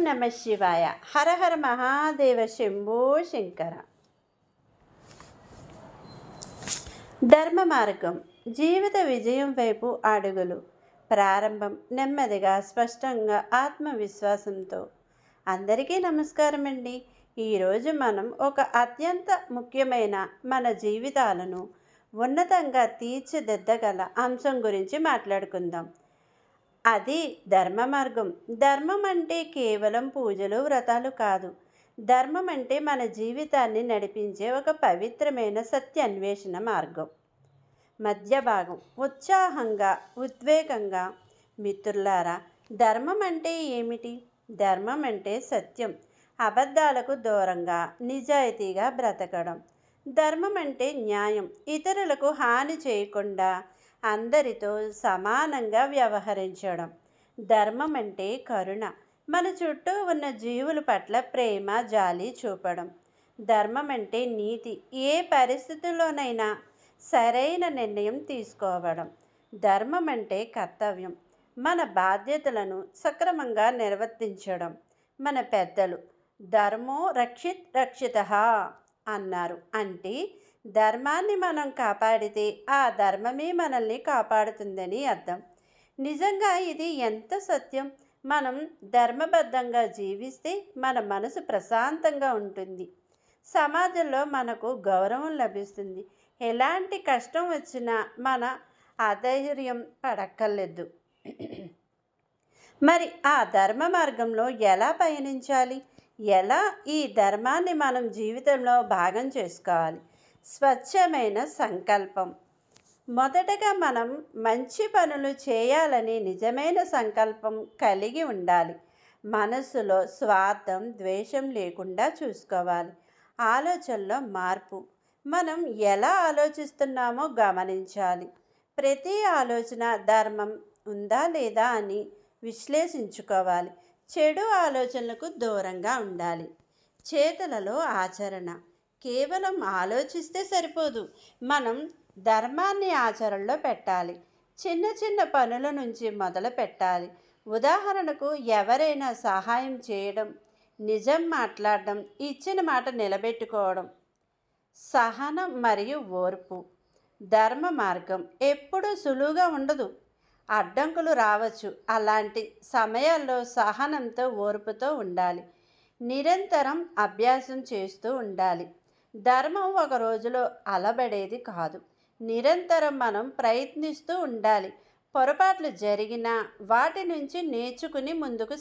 నమ శివాయ. హరహర మహాదేవ శంభో శంకర. ధర్మ మార్గం. జీవిత విజయం వైపు అడుగులు. ప్రారంభం నెమ్మదిగా స్పష్టంగా ఆత్మవిశ్వాసంతో. అందరికీ నమస్కారం అండి ఈరోజు మనం ఒక అత్యంత ముఖ్యమైన మన జీవితాలను ఉన్నతంగా తీర్చిదిద్దగల అంశం గురించి మాట్లాడుకుందాం. అది ధర్మ మార్గం ధర్మం అంటే కేవలం పూజలు వ్రతాలు కాదు. ధర్మం అంటే మన జీవితాన్ని నడిపించే ఒక పవిత్రమైన సత్య అన్వేషణ మార్గం. మధ్య భాగం ఉత్సాహంగా ఉద్వేగంగా. మిత్రులారా ధర్మం అంటే ఏమిటి? ధర్మం అంటే సత్యం. అబద్ధాలకు దూరంగా నిజాయితీగా బ్రతకడం. ధర్మం అంటే న్యాయం. ఇతరులకు హాని చేయకుండా అందరితో సమానంగా వ్యవహరించడం. ధర్మం అంటే కరుణ. మన చుట్టూ ఉన్న జీవుల పట్ల ప్రేమ జాలి చూపడం. ధర్మం అంటే నీతి. ఏ పరిస్థితుల్లోనైనా సరైన నిర్ణయం తీసుకోవడం. ధర్మం అంటే కర్తవ్యం. మన బాధ్యతలను సక్రమంగా నిర్వర్తించడం. మన పెద్దలు ధర్మో రక్షిత్ రక్షిత అన్నారు. అంటే ధర్మాన్ని మనం కాపాడితే ఆ ధర్మమే మనల్ని కాపాడుతుందని అర్థం. నిజంగా ఇది ఎంత సత్యం? మనం ధర్మబద్ధంగా జీవిస్తే మన మనసు ప్రశాంతంగా ఉంటుంది. సమాజంలో మనకు గౌరవం లభిస్తుంది. ఎలాంటి కష్టం వచ్చినా మన అధైర్యం పడక్కర్లేదు. మరి ఆ ధర్మ మార్గంలో ఎలా పయనించాలి? ఎలా ఈ ధర్మాన్ని మనం జీవితంలో భాగం చేసుకోవాలి? స్వచ్ఛమైన సంకల్పం. మొదటగా మనం మంచి పనులు చేయాలని నిజమైన సంకల్పం కలిగి ఉండాలి. మనసులో స్వార్థం ద్వేషం లేకుండా చూసుకోవాలి. ఆలోచనలో మార్పు. మనం ఎలా ఆలోచిస్తున్నామో గమనించాలి. ప్రతి ఆలోచన ధర్మం ఉందా లేదా అని విశ్లేషించుకోవాలి. చెడు ఆలోచనలకు దూరంగా ఉండాలి. చేతులలో ఆచరణ. కేవలం ఆలోచిస్తే సరిపోదు. మనం ధర్మాన్ని ఆచరణలో పెట్టాలి. చిన్న చిన్న పనుల నుంచి మొదలు పెట్టాలి. ఉదాహరణకు ఎవరైనా సహాయం చేయడం నిజం మాట్లాడడం ఇచ్చిన మాట నిలబెట్టుకోవడం. సహనం మరియు ఓర్పు. ధర్మ మార్గం ఎప్పుడూ సులువుగా ఉండదు. అడ్డంకులు రావచ్చు. అలాంటి సమయాల్లో సహనంతో ఓర్పుతో ఉండాలి. నిరంతరం అభ్యాసం చేస్తూ ఉండాలి. ధర్మం ఒక రోజులో అలబడేది కాదు. నిరంతరం మనం ప్రయత్నిస్తూ ఉండాలి. పొరపాట్లు జరిగినా వాటి నుంచి నేర్చుకుని ముందుకు